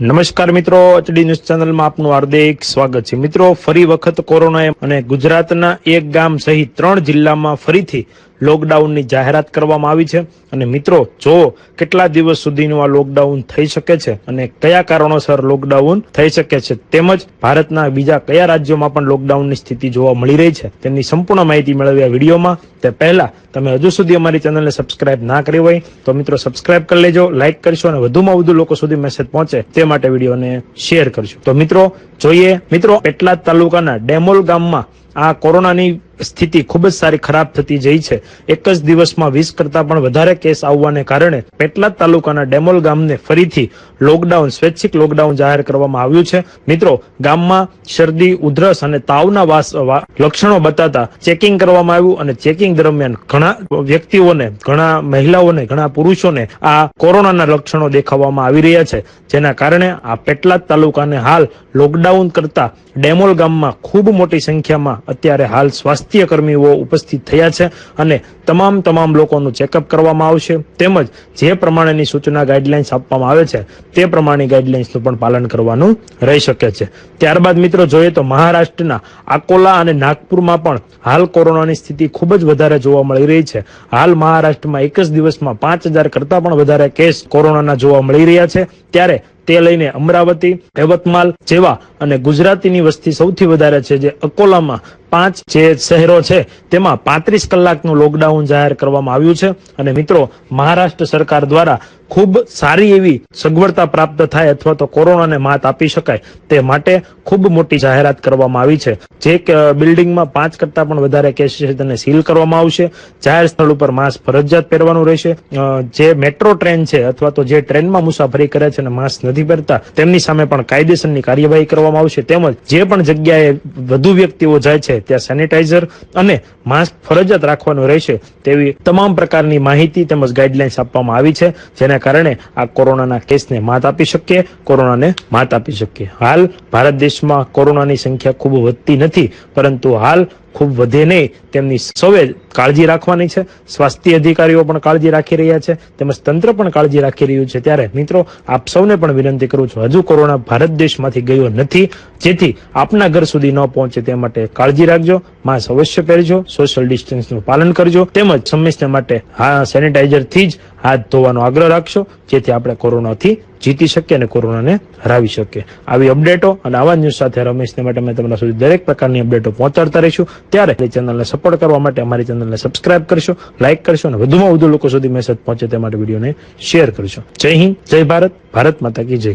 નમસ્કાર મિત્રો, HD news ચેનલમાં આપનું હાર્દિક સ્વાગત છે. મિત્રો, ફરી વખત કોરોનાએ અને ગુજરાતના એક ગામ સહિત ત્રણ જિલ્લામાં ફરીથી લોકડાઉનની જાહેરાત કરવામાં આવી છે. અને મિત્રો, જો કેટલા દિવસ સુધીનું આ લોકડાઉન થઈ શકે છે અને કયા કારણોસર લોકડાઉન થઈ શકે છે તેમજ ભારતના બીજા કયા રાજ્યોમાં પણ લોકડાઉનની સ્થિતિ જોવા મળી રહી છે તેમની સંપૂર્ણ માહિતી મેળવી આ વિડીયોમાં. તે પહેલા, તમે હજુ સુધી અમારી ચેનલને સબસ્ક્રાઇબ ના કરી હોય, તો મિત્રો સબસ્ક્રાઇબ કરી લેજો, લાઇક કરશો અને વધુમાં વધુ લોકો સુધી મેસેજ પહોંચે તે માટે વિડીયોને શેર કરજો. તો મિત્રો, જોઈએ, મિત્રો, પેટલાદ તાલુકાના ડેમોલ ગામમાં આ કોરોનાની સ્થિતિ ખૂબ જ સારી ખરાબ થતી જઈ છે. એક જ દિવસમાં વીસ કરતા પણ વધારે કેસ આવવાને કારણે પેટલાદ તાલુકાના ડેમોલ ગામને ફરીથી લોકડાઉન, સ્વૈચ્છિક લોકડાઉન જાહેર કરવામાં આવ્યું છે. મિત્રો, ગામમાં શરદી, ઉધરસ અને તાવના વાસ લક્ષણો બતાતા ચેકિંગ કરવામાં આવ્યું અને ચેકિંગ દરમિયાન ઘણા વ્યક્તિઓને, ઘણા મહિલાઓને, ઘણા પુરુષોને આ કોરોનાના લક્ષણો દેખાવામાં આવી રહ્યા છે. જેના કારણે આ પેટલાદ તાલુકાને હાલ લોકડાઉન કરતા ડેમોલ ગામમાં ખૂબ મોટી સંખ્યામાં અત્યારે હાલ સ્વાસ્થ્ય કર્મીઓ ઉપસ્થિત થયા છે અને તમામ તમામ લોકોનું ચેકઅપ કરવામાં આવશે. તેમજ જે પ્રમાણેની સૂચના ગાઈડલાઇન્સ આપવામાં આવે છે, તે પ્રમાણે ગાઈડલાઇન્સનું પણ પાલન કરવાનું રહી શકે છે. ત્યારબાદ મિત્રો જોઈએ તો મહારાષ્ટ્રના અકોલા અને નાગપુરમાં પણ હાલ કોરોનાની સ્થિતિ ખૂબ જ વધારે જોવા મળી રહી છે. હાલ મહારાષ્ટ્રમાં એક જ દિવસમાં પાંચ હજાર કરતા પણ વધારે કેસ કોરોનાના જોવા મળી રહ્યા છે. ત્યારે તે લઈને અમરાવતી યવતમાલ જેવા અને ગુજરાતીની વસ્તી સૌથી વધારે છે જે અકોલામાં પાંચ જે શહેરો છે, તેમાં પાંત્રીસ કલાકનું લોકડાઉન જાહેર કરવામાં આવ્યું છે. અને મિત્રો, મહારાષ્ટ્ર સરકાર દ્વારા ખૂબ સારી એવી સગવડતા પ્રાપ્ત થાય અથવા તો કોરોનાને માત આપી શકાય તે માટે ખૂબ મોટી જાહેરાત કરવામાં આવી છે. જે બિલ્ડિંગમાં પાંચ કરતા પણ વધારે કેસ છે તેને સીલ કરવામાં આવશે. જાહેર સ્થળ ઉપર માસ્ક ફરજિયાત પહેરવાનું રહેશે. જે મેટ્રો ટ્રેન છે અથવા તો જે ટ્રેનમાં મુસાફરી કરે છે અને માસ્ક નથી પહેરતા, તેમની સામે પણ કાયદેસરની કાર્યવાહી કરવામાં આવશે. તેમજ જે પણ જગ્યાએ વધુ વ્યક્તિઓ જાય છે ત્યાં સેનિટાઈઝર અને માસ્ક ફરજિયાત રાખવાનું રહેશે તેવી તમામ પ્રકારની માહિતી તેમજ ગાઈડલાઇન્સ આપવામાં આવી છે, જેના કારણે આ કોરોનાના કેસને માત આપી શકીએ, કોરોનાને માત આપી શકીએ. હાલ ભારત દેશમાં કોરોનાની સંખ્યા ખૂબ વધતી નથી, પરંતુ હાલ ખૂબ વધે નહીં, તેમની સૌએ કાળજી રાખવાની છે. સ્વાસ્થ્ય અધિકારીઓ પણ કાળજી રાખી રહ્યા છે. તેમજ તંત્ર પણ કાળજી રાખી રહ્યું છે. ત્યારે મિત્રો, આપ સૌને પણ વિનંતી કરું છું, હજુ કોરોના ભારત દેશમાંથી ગયો નથી. જેથી આપના ઘર સુધી ન પહોંચે તે માટે કાળજી રાખજો. માસ્ક અવશ્ય પહેરજો સોશિયલ ડિસ્ટન્સનું પાલન કરજો, તેમજ સમસ્યા માટે હા સેનિટાઈઝરથી જ હાથ ધોવાનો આગ્રહ રાખશો, જેથી આપણે કોરોનાથી જીતી શકીએ અને કોરોનાને હરાવી શકીએ. આવી અપડેટો અને આવા ન્યૂઝ સાથે રમેશને માટે અમે તમારા સુધી દરેક પ્રકારની અપડેટો પહોંચાડતા રહીશું. ત્યારે ચેનલને સપોર્ટ કરવા માટે અમારી ચેનલને સબસ્ક્રાઇબ કરશો લાઇક કરશો અને વધુમાં વધુ લોકો સુધી મેસેજ પહોંચે તે માટે વિડીયોને શેર કરશો. જય હિન્દ, જય ભારત ભારત માતા કી જય.